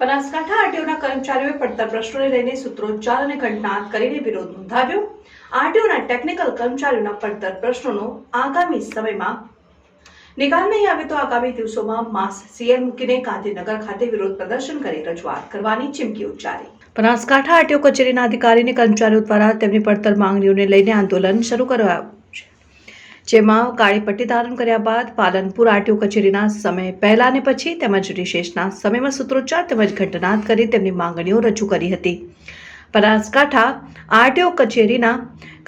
બનાસકાંઠા આરટીઓના કર્મચારીઓએ પડતર પ્રશ્નોને લઈને સૂત્રોચ્ચાર અને ઘટનાદ કરીને વિરોધ નોંધાવ્યો. આરટીઓના ટેકનિકલ કર્મચારીઓના પડતર પ્રશ્નોનો આગામી સમયમાં નિકાલ નહીં આવે તો આગામી દિવસોમાં માસ સીએમ મૂકીને ગાંધીનગર ખાતે વિરોધ પ્રદર્શન કરી રજૂઆત કરવાની ચીમકી ઉચ્ચારી. બનાસકાંઠા આરટીઓ કચેરીના અધિકારી કર્મચારીઓ દ્વારા તેમની પડતર માંગણીઓને લઈને આંદોલન શરૂ કરાયું. છે જેમાં કાળી પટ્ટી ધારણ કર્યા બાદ પાલનપુર આરટીઓ કચેરીના સમય પહેલા અને પછી તેમજ રિશેષના સમયમાં સૂત્રોચ્ચાર તેમજ ઘટનાદ કરી તેમની માંગણીઓ રજૂ કરી હતી. બનાસકાંઠા આરટીઓ કચેરીના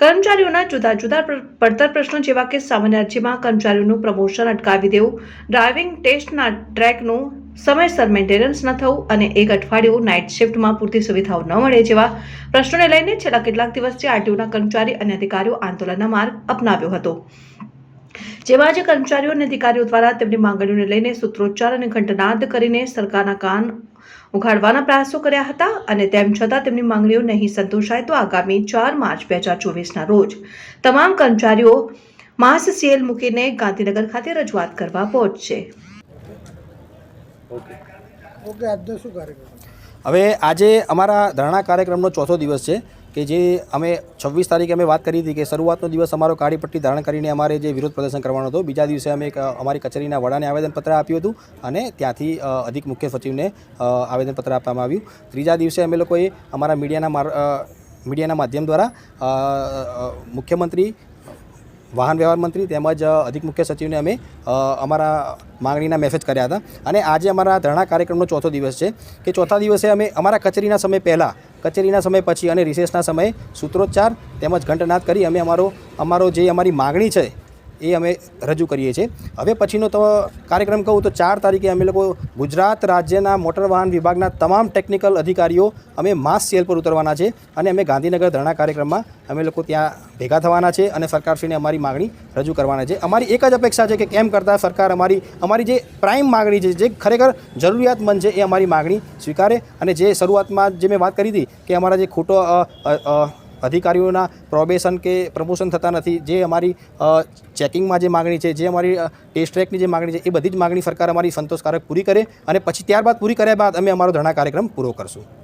કર્મચારીઓના જુદા જુદા પડતર પ્રશ્નો જેવા કે સામાન્ય અરજીમાં કર્મચારીઓનું પ્રમોશન અટકાવી દેવું, ડ્રાઇવિંગ ટેસ્ટના ટ્રેકનું સમયસર મેન્ટેનન્સ ન થવું અને એક અઠવાડિયું નાઇટ શિફ્ટમાં પૂરતી સુવિધાઓ ન મળે જેવા પ્રશ્નોને લઈને છેલ્લા કેટલાક દિવસથી આરટીઓના કર્મચારી અને અધિકારીઓ આંદોલનના માર્ગ અપનાવ્યો હતો. જેમાં આજે કર્મચારીઓ અને અધિકારીઓ દ્વારા તેમની માંગણીઓને લઈને સૂત્રોચ્ચાર અને ઘંટનાદ કરીને સરકારના કાન ઉઘાડવાના પ્રયાસો કર્યા હતા અને તેમ છતાં તેમની માંગણીઓ નહીં સંતોષાય તો આગામી ચાર માર્ચ બે હજાર ચોવીસના રોજ તમામ કર્મચારીઓ માસ સીએલ મૂકીને ગાંધીનગર ખાતે રજૂઆત કરવા પહોંચશે. હવે આજે અમારા ધરણા કાર્યક્રમનો ચોથો દિવસ છે. કે જે અમે છવ્વીસ તારીખે અમે વાત કરી હતી કે શરૂઆતનો દિવસ અમારો કાળી પટ્ટી ધારણ કરીને અમારે જે વિરોધ પ્રદર્શન કરવાનો હતો. બીજા દિવસે અમે અમારી કચેરીના વડાને આવેદનપત્ર આપ્યું હતું અને ત્યાંથી અધિક મુખ્ય સચિવને આવેદનપત્ર આપવામાં આવ્યું. ત્રીજા દિવસે અમે લોકોએ અમારા મીડિયાના મીડિયાના માધ્યમ દ્વારા મુખ્યમંત્રી વાહન વ્યવહાર મંત્રી તેમજ અધિક મુખ્ય સચિવને અમે અમારા માંગણીના મેસેજ કર્યા હતા. અને આજે અમારા ધરણા કાર્યક્રમનો ચોથો દિવસ છે કે ચોથા દિવસે અમે અમારા કચેરીના સમય પહેલાં, કચેરીના સમય પછી અને રિસેસના સમયે સૂત્રોચ્ચાર તેમજ ઘંટનાદ કરી અમે અમારો અમારો જે અમારી માગણી છે એ અમે રજૂ કરીએ છીએ. હવે પછીનો તો કાર્યક્રમ કહું તો ચાર તારીખે અમે લોકો ગુજરાત રાજ્યના મોટર વાહન વિભાગના તમામ ટેકનિકલ અધિકારીઓ અમે માસ સેલ પર ઉતરવાના છે અને અમે ગાંધીનગર ધરણા કાર્યક્રમમાં અમે લોકો ત્યાં ભેગા થવાના છે અને સરકારશ્રીને અમારી માગણી રજૂ કરવાના છે. અમારી એક જ અપેક્ષા છે કે કેમ કરતાં સરકાર અમારી અમારી જે પ્રાઇમ માગણી છે, જે ખરેખર જરૂરિયાતમંદ છે એ અમારી માગણી સ્વીકારે અને જે શરૂઆતમાં જે મેં વાત કરી હતી કે અમારા જે ખોટો અધિકારીઓના પ્રોબેશન કે પ્રમોશન થતા નથી. જે અમારી ચેકિંગમાં જે માગણી છે, જે અમારી ટેસ્ટ ટ્રેકની જે માગણી છે, એ બધી જ માગણી સરકાર અમારી સંતોષકારક પૂરી કરે અને પછી ત્યારબાદ પૂરી કર્યા બાદ અમે અમારો ધરણા કાર્યક્રમ પૂરો કરશું.